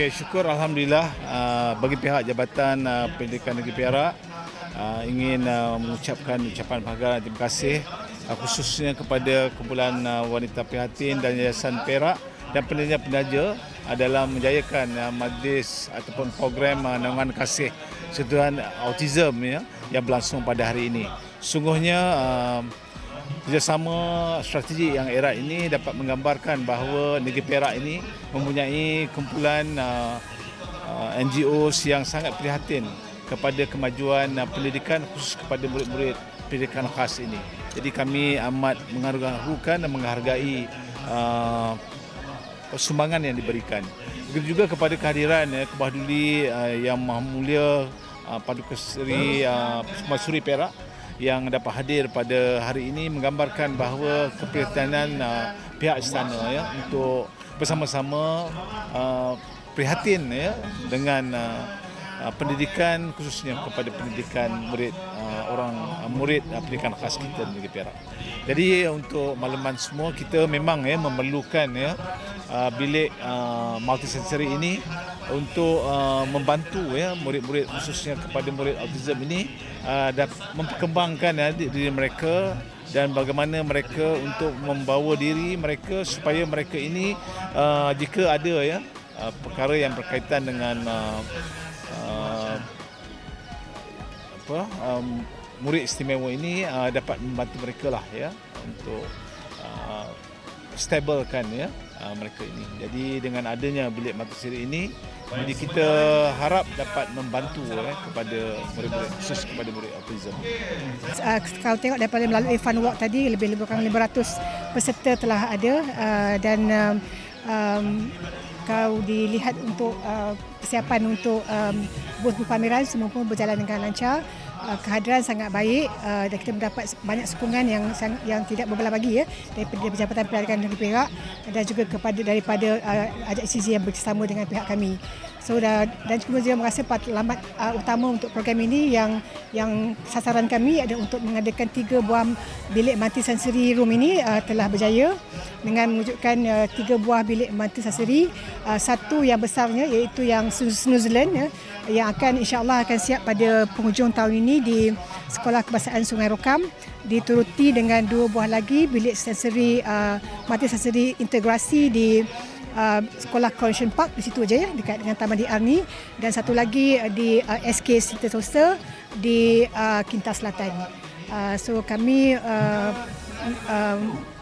Okey, syukur Alhamdulillah uh, bagi pihak Jabatan uh, Pendidikan Negeri Perak uh, ingin uh, mengucapkan ucapan penghargaan terima kasih uh, khususnya kepada kumpulan uh, wanita prihatin dan Yayasan Perak dan penaja-penaja uh, dalam menjayakan uh, majlis ataupun program uh, naungan kasih sentuhan autism ya, yang berlangsung pada hari ini. Sungguhnya uh, kerjasama strategi yang erat ini dapat menggambarkan bahawa negeri Perak ini mempunyai kumpulan uh, uh, NGOs yang sangat prihatin kepada kemajuan uh, pendidikan khusus kepada murid-murid pendidikan khas ini. Jadi kami amat menghargai dan menghargai uh, sumbangan yang diberikan. Begitu juga kepada kehadiran ya, Kebah Duli uh, yang Maha Mulia uh, Paduka Seri uh, Suri Perak yang dapat hadir pada hari ini menggambarkan bahawa keprihatinan uh, pihak istana ya untuk bersama-sama uh, prihatin ya dengan uh, uh, pendidikan khususnya kepada pendidikan murid uh, orang uh, murid uh, pendidikan khas kita di Perak. Jadi untuk makluman semua kita memang ya memerlukan ya uh, bilik uh, multisensory ini untuk uh, membantu ya murid-murid khususnya kepada murid autism ini uh, dan memperkembangkan ya, diri mereka dan bagaimana mereka untuk membawa diri mereka supaya mereka ini uh, jika ada ya uh, perkara yang berkaitan dengan uh, uh, apa um, murid istimewa ini uh, dapat membantu mereka lah ya untuk uh, stablekan ya uh, mereka ini. Jadi dengan adanya bilik mata siri ini jadi kita harap dapat membantu eh, kepada murid-murid khusus kepada murid autism. Uh, kalau tengok daripada melalui fun walk tadi lebih lebih kurang 500 peserta telah ada uh, dan um, um, kalau dilihat untuk uh, persiapan untuk um, booth pameran semua pun berjalan dengan lancar. Uh, kehadiran sangat baik. Uh, dan kita mendapat banyak sokongan yang yang tidak berbelah bagi ya daripada Jabatan Pendidikan Negeri Perak dan juga kepada daripada uh, Ajak CZ yang bersama dengan pihak kami. So dan juga juga merasa patlamat uh, utama untuk program ini yang yang sasaran kami ada untuk mengadakan tiga buah bilik multi sensory room ini uh, telah berjaya dengan mewujudkan uh, tiga buah bilik multi sensory uh, satu yang besarnya iaitu yang New Zealand ya, yang akan insya-Allah akan siap pada penghujung tahun ini di Sekolah Kebahasaan Sungai Rokam dituruti dengan dua buah lagi bilik sensory uh, multi sensory integrasi di uh, sekolah Coronation Park di situ aja ya dekat dengan Taman di Arni dan satu lagi uh, di uh, SK Sentosa di uh, Kintas Selatan. Uh, so kami uh, uh,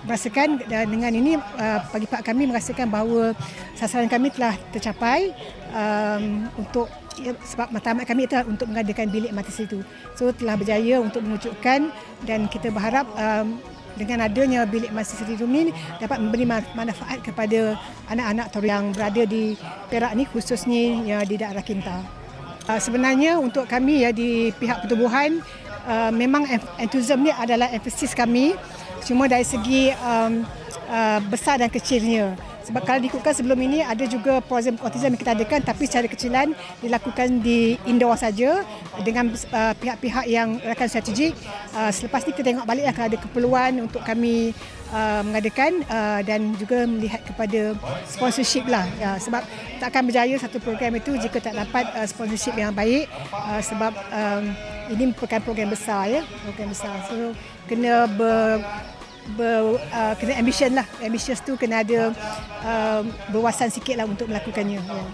merasakan dengan ini uh, bagi pak kami merasakan bahawa sasaran kami telah tercapai um, untuk sebab matlamat kami itu untuk mengadakan bilik mati situ. So telah berjaya untuk mewujudkan dan kita berharap um, dengan adanya bilik mahasiswa room ini dapat memberi manfaat kepada anak-anak yang berada di Perak ni khususnya ya, di daerah Kinta. Uh, sebenarnya untuk kami ya di pihak pertubuhan uh, memang entusiasme ni adalah emphasis kami cuma dari segi um, uh, besar dan kecilnya sebab kalau diikutkan sebelum ini ada juga program autism yang kita adakan tapi secara kecilan dilakukan di indoor saja dengan uh, pihak-pihak yang rakan strategik. Uh, selepas ini kita tengok balik akan ada keperluan untuk kami uh, mengadakan uh, dan juga melihat kepada sponsorship lah. Uh, sebab tak akan berjaya satu program itu jika tak dapat uh, sponsorship yang baik uh, sebab um, ini merupakan program besar ya, program besar. So kena ber ber, uh, kena ambition lah ambitious tu kena ada uh, berwawasan sikit lah untuk melakukannya ya.